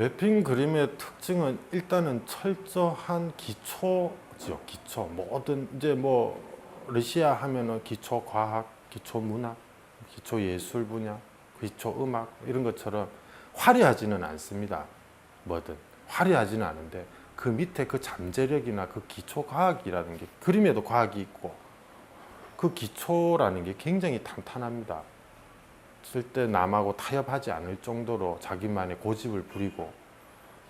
랩핑 그림의 특징은 일단은 철저한 기초죠. 기초. 모든 이제 뭐 러시아 하면은 기초 과학, 기초 문학, 기초 예술 분야, 기초 음악 이런 것처럼 화려하지는 않습니다. 뭐든 화려하지는 않은데 그 밑에 그 잠재력이나 그 기초 과학이라는 게 그림에도 과학이 있고 그 기초라는 게 굉장히 탄탄합니다. 절대 남하고 타협하지 않을 정도로 자기만의 고집을 부리고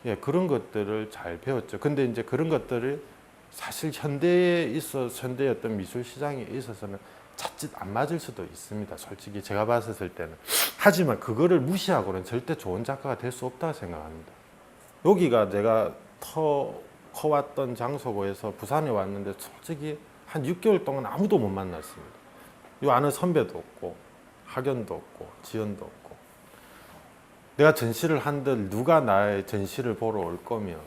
예, 그런 것들을 잘 배웠죠. 근데 이제 그런 것들을 사실 현대에 있어 현대의 어떤 미술 시장에 있어서는 자칫 안 맞을 수도 있습니다. 솔직히 제가 봤을 때는 하지만 그거를 무시하고는 절대 좋은 작가가 될 수 없다고 생각합니다. 여기가 제가 터 커왔던 장소고 해서 부산에 왔는데 솔직히 한 6개월 동안 아무도 못 만났습니다. 요 아는 선배도 없고 학연도 없고 지연도 없고 내가 전시를 한들 누가 나의 전시를 보러 올 거면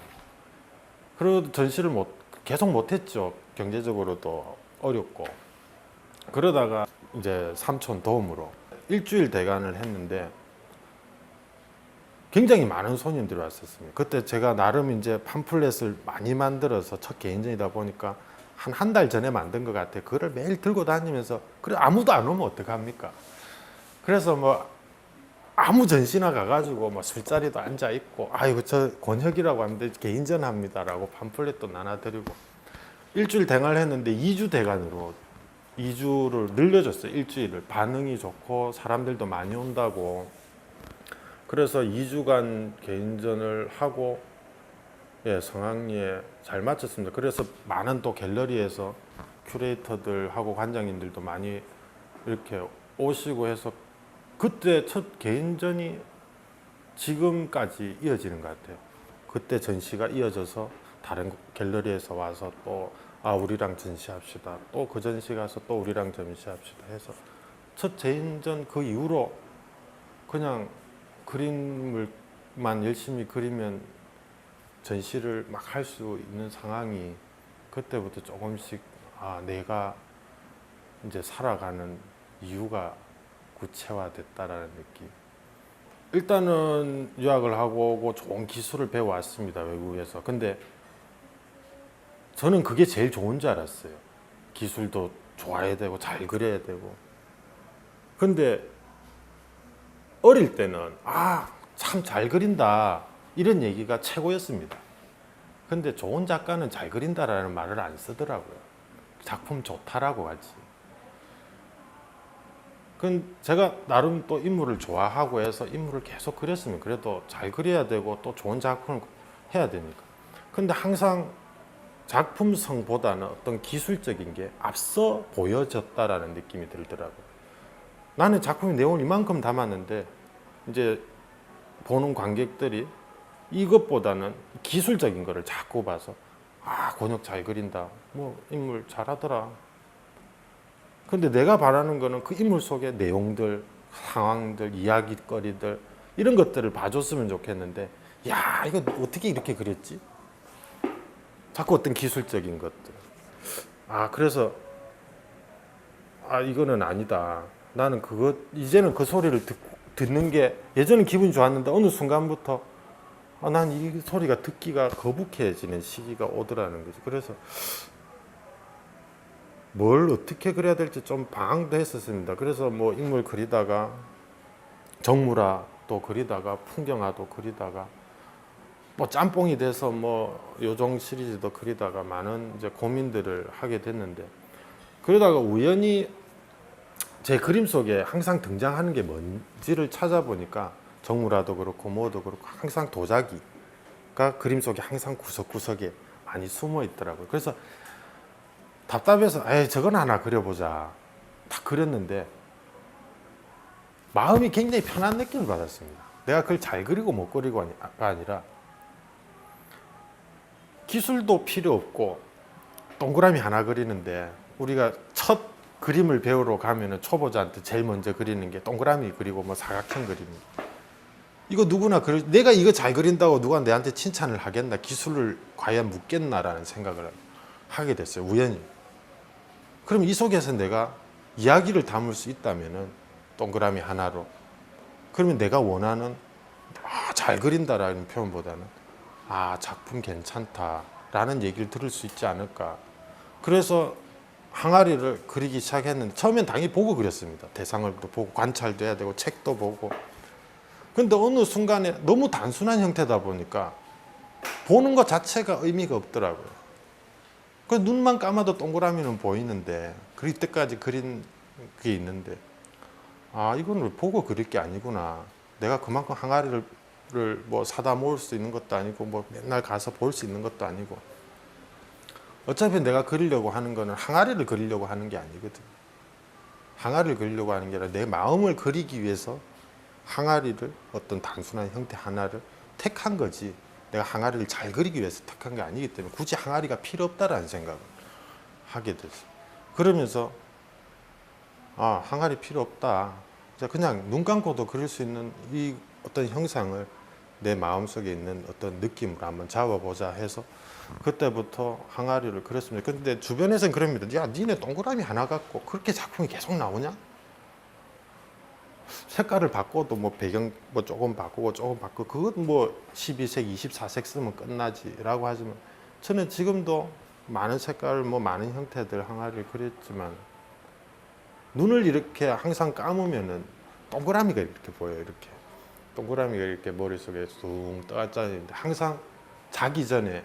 그리고 전시를 못 계속 못했죠 경제적으로도 어렵고 그러다가 이제 삼촌 도움으로 일주일 대관을 했는데 굉장히 많은 손님들이 왔었습니다. 그때 제가 나름 이제 팜플렛을 많이 만들어서 첫 개인전이다 보니까 한 한 달 전에 만든 것 같아요. 그걸 매일 들고 다니면서 그래 아무도 안 오면 어떡합니까? 그래서 뭐 아무 전시나 가가지고 뭐 술자리도 앉아 있고 아이고 저 권혁이라고 하는데 개인전 합니다라고 팜플렛도 나눠드리고 일주일 대관을 했는데 2주 대관으로 2주를 늘려줬어요. 일주일을. 반응이 좋고 사람들도 많이 온다고. 그래서 2주간 개인전을 하고 예 성황리에 잘 마쳤습니다. 그래서 많은 또 갤러리에서 큐레이터들하고 관장님들도 많이 이렇게 오시고 해서 그때 첫 개인전이 지금까지 이어지는 것 같아요. 그때 전시가 이어져서 다른 갤러리에서 와서 또 아 우리랑 전시합시다. 또 그 전시 가서 또 우리랑 전시합시다 해서 첫 개인전 그 이후로 그냥 그림을만 열심히 그리면 전시를 막 할 수 있는 상황이 그때부터 조금씩 아 내가 이제 살아가는 이유가 구체화됐다라는 느낌. 일단은 유학을 하고 좋은 기술을 배워왔습니다 외국에서. 근데 저는 그게 제일 좋은 줄 알았어요. 기술도 좋아야 되고 잘 그려야 되고. 근데 어릴 때는 아 참 잘 그린다 이런 얘기가 최고였습니다. 근데 좋은 작가는 잘 그린다라는 말을 안 쓰더라고요. 작품 좋다라고 하지. 그 제가 나름 또 인물을 좋아하고 해서 인물을 계속 그렸으면 그래도 잘 그려야 되고 또 좋은 작품을 해야 되니까. 근데 항상 작품성보다는 어떤 기술적인 게 앞서 보여졌다라는 느낌이 들더라고요. 나는 작품의 내용을 이만큼 담았는데 이제 보는 관객들이 이것보다는 기술적인 거를 자꾸 봐서 아 권혁 잘 그린다 뭐 인물 잘하더라 근데 내가 바라는 거는 그 인물 속의 내용들, 상황들, 이야기거리들 이런 것들을 봐줬으면 좋겠는데 야 이거 어떻게 이렇게 그렸지? 자꾸 어떤 기술적인 것들. 아 그래서 아 이거는 아니다. 나는 그것 이제는 그 소리를 듣, 듣는 게 예전엔 기분이 좋았는데 어느 순간부터 아, 난 이 소리가 듣기가 거북해지는 시기가 오더라는 거지. 그래서 뭘 어떻게 그려야 될지 좀 방황도 했었습니다. 그래서 뭐 인물 그리다가 또 그리다가 풍경화도 그리다가 뭐 짬뽕이 돼서 뭐 요정 시리즈도 그리다가 많은 이제 고민들을 하게 됐는데 그러다가 우연히 제 그림 속에 항상 등장하는 게 뭔지를 찾아보니까 정무라도 그렇고 뭐도 그렇고 항상 도자기가 그림 속에 항상 구석구석에 많이 숨어 있더라고요. 그래서 답답해서 에이 저건 하나 그려보자. 다 그렸는데 마음이 굉장히 편한 느낌을 받았습니다. 내가 그걸 잘 그리고 못 그리고가 아니라 기술도 필요 없고 동그라미 하나 그리는데 우리가 첫 그림을 배우러 가면은 초보자한테 제일 먼저 그리는 게 동그라미 그리고 뭐 사각형 그립니다 이거 누구나 그리 내가 이거 잘 그린다고 누가 내한테 칭찬을 하겠나? 기술을 과연 묻겠나라는 생각을 하게 됐어요 우연히 그럼 이 속에서 내가 이야기를 담을 수 있다면은 동그라미 하나로 그러면 내가 원하는 아, 잘 그린다라는 표현보다는 아 작품 괜찮다라는 얘기를 들을 수 있지 않을까. 그래서 항아리를 그리기 시작했는데 처음엔 당연히 보고 그렸습니다. 대상을 보고 관찰도 해야 되고 책도 보고. 근데 어느 순간에 너무 단순한 형태다 보니까 보는 것 자체가 의미가 없더라고요. 그 눈만 감아도 동그라미는 보이는데 그릴 때까지 그린 게 있는데 아 이거는 보고 그릴 게 아니구나. 내가 그만큼 항아리를 뭐 사다 모을 수 있는 것도 아니고 뭐 맨날 가서 볼 수 있는 것도 아니고 어차피 내가 그리려고 하는 거는 항아리를 그리려고 하는 게 아니거든. 항아리를 그리려고 하는 게 아니라 내 마음을 그리기 위해서 항아리를 어떤 단순한 형태 하나를 택한 거지. 내가 항아리를 잘 그리기 위해서 택한 게 아니기 때문에 굳이 항아리가 필요 없다라는 생각을 하게 됐어. 그러면서 아 항아리 필요 없다. 자, 그냥 눈 감고도 그릴 수 있는 이 어떤 형상을 내 마음속에 있는 어떤 느낌으로 한번 잡아보자 해서 그때부터 항아리를 그렸습니다. 근데 주변에서는 그럽니다. 야, 니네 동그라미 하나 갖고 그렇게 작품이 계속 나오냐? 색깔을 바꿔도 뭐 배경 뭐 조금 바꾸고 조금 바꾸고 그건 뭐 12색, 24색 쓰면 끝나지라고 하지만 저는 지금도 많은 색깔 뭐 많은 형태들 항아리를 그렸지만 눈을 이렇게 항상 감으면은 동그라미가 이렇게 보여요. 이렇게 동그라미가 이렇게 머릿속에 숭 떠있는데 항상 자기 전에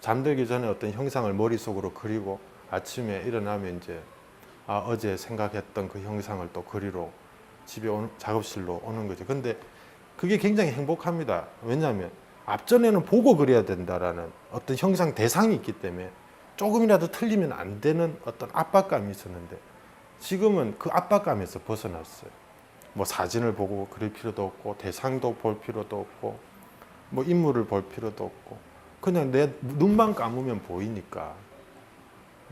잠들기 전에 어떤 형상을 머릿속으로 그리고 아침에 일어나면 이제 아, 어제 생각했던 그 형상을 또 그리러 집에 오는, 작업실로 오는 거죠. 근데 그게 굉장히 행복합니다. 왜냐하면 앞전에는 보고 그려야 된다라는 어떤 형상 대상이 있기 때문에 조금이라도 틀리면 안 되는 어떤 압박감이 있었는데 지금은 그 압박감에서 벗어났어요. 뭐 사진을 보고 그릴 필요도 없고 대상도 볼 필요도 없고 뭐 인물을 볼 필요도 없고 그냥 내 눈만 감으면 보이니까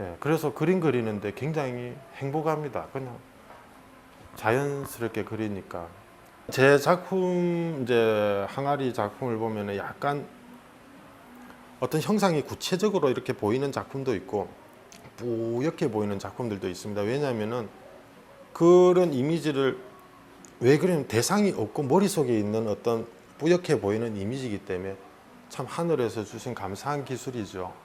예, 그래서 그림 그리는데 굉장히 행복합니다. 그냥 자연스럽게 그리니까 제 작품 이제 항아리 작품을 보면은 약간 어떤 형상이 구체적으로 이렇게 보이는 작품도 있고 뿌옇게 보이는 작품들도 있습니다. 왜냐하면은 그런 이미지를 왜 그러냐면 대상이 없고 머릿속에 있는 어떤 뿌옇게 보이는 이미지이기 때문에 참 하늘에서 주신 감사한 기술이죠.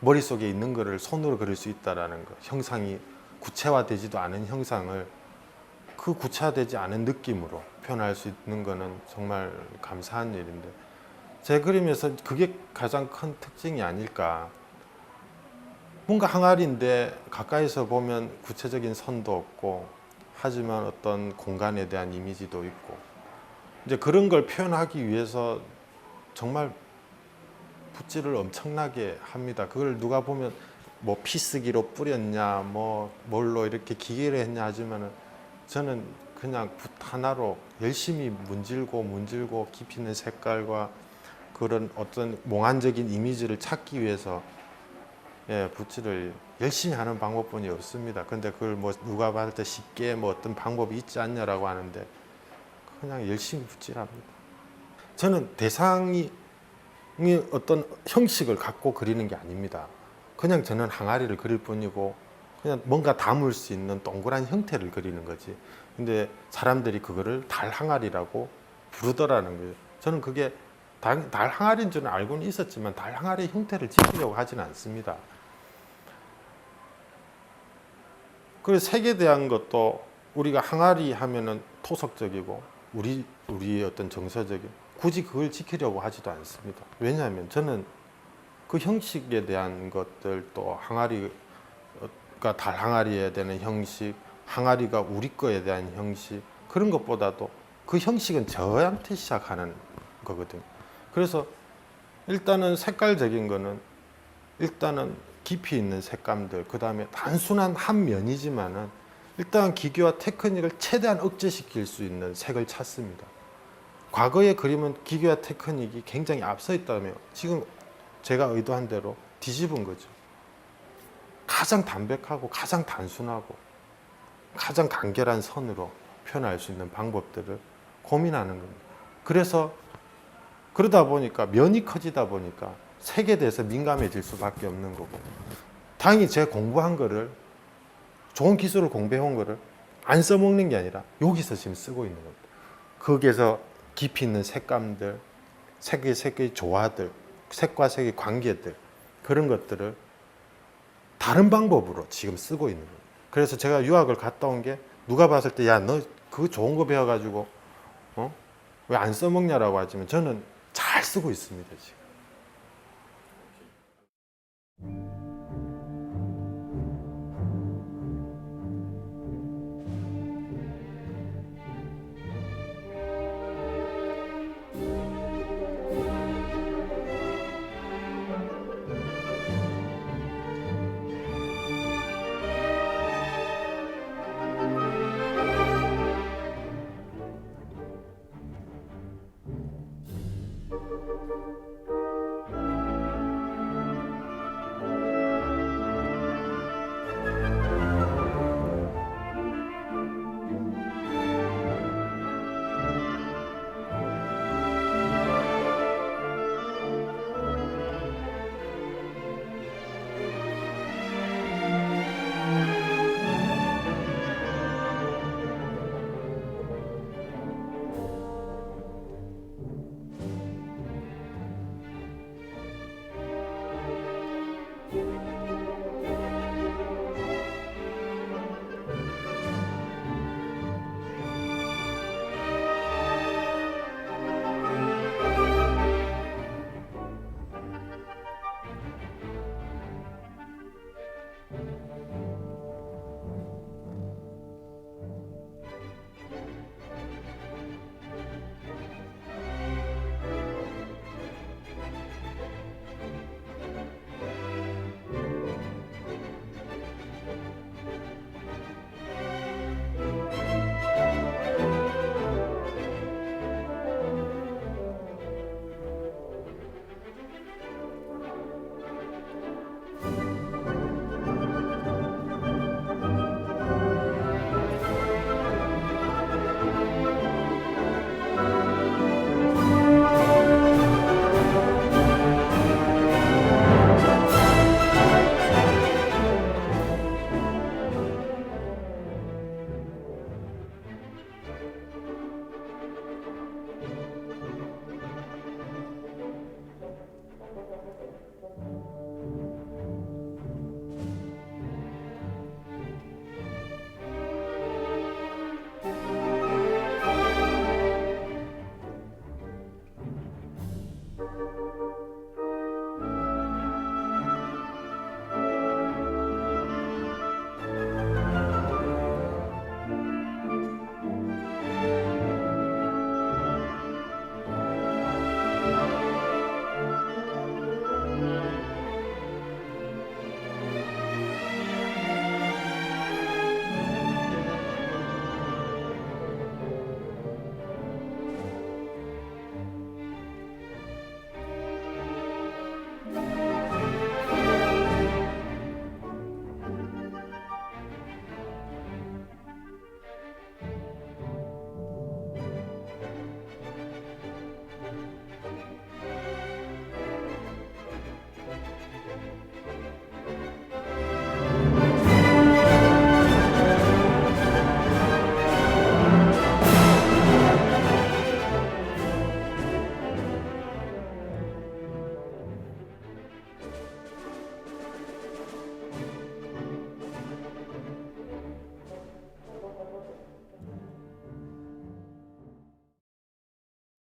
머릿속에 있는 거를 손으로 그릴 수 있다라는 거. 형상이 구체화되지도 않은 형상을 그 구체화되지 않은 느낌으로 표현할 수 있는 거는 정말 감사한 일인데 제 그림에서 그게 가장 큰 특징이 아닐까. 뭔가 항아리인데 가까이서 보면 구체적인 선도 없고 하지만 어떤 공간에 대한 이미지도 있고 이제 그런 걸 표현하기 위해서 정말 붓질을 엄청나게 합니다. 그걸 누가 보면 뭐 피쓰기로 뿌렸냐, 뭐 뭘로 이렇게 기계를 했냐 하지만은 저는 그냥 붓 하나로 열심히 문질고 문질고 깊이 있는 색깔과 그런 어떤 몽환적인 이미지를 찾기 위해서 예, 붓질을 열심히 하는 방법뿐이 없습니다. 근데 그걸 뭐 누가 봤을 때 쉽게 뭐 어떤 방법이 있지 않냐라고 하는데 그냥 열심히 붓질합니다. 저는 대상이 이 어떤 형식을 갖고 그리는 게 아닙니다. 그냥 저는 항아리를 그릴 뿐이고 그냥 뭔가 담을 수 있는 동그란 형태를 그리는 거지. 근데 사람들이 그거를 달 항아리라고 부르더라는 거예요. 저는 그게 달, 달 항아리인 줄은 알고는 있었지만 달 항아리의 형태를 지키려고 하지는 않습니다. 그리고 색에 대한 것도 우리가 항아리 하면은 토속적이고 우리 우리의 어떤 정서적인 굳이 그걸 지키려고 하지도 않습니다. 왜냐하면 저는 그 형식에 대한 것들 또 항아리가 달 항아리에 대한 형식, 항아리가 우리 거에 대한 형식 그런 것보다도 그 형식은 저한테 시작하는 거거든요. 그래서 일단은 색깔적인 거는 일단은 깊이 있는 색감들 그 다음에 단순한 한 면이지만은 일단 기교와 테크닉을 최대한 억제시킬 수 있는 색을 찾습니다. 과거의 그림은 기교와 테크닉이 굉장히 앞서 있다며 지금 제가 의도한 대로 뒤집은 거죠. 가장 담백하고 가장 단순하고 가장 간결한 선으로 표현할 수 있는 방법들을 고민하는 겁니다. 그래서 그러다 보니까 면이 커지다 보니까 색에 대해서 민감해질 수밖에 없는 거고 당연히 제가 공부한 거를 좋은 기술을 공부해 온 거를 안 써먹는 게 아니라 여기서 지금 쓰고 있는 겁니다. 거기에서 깊이 있는 색감들, 색의 색의 조화들, 색과 색의 관계들 그런 것들을 다른 방법으로 지금 쓰고 있는 거예요. 그래서 제가 유학을 갔다 온 게 누가 봤을 때 야 너 그 좋은 거 배워가지고 어? 왜 안 써먹냐라고 하지만 저는 잘 쓰고 있습니다 지금.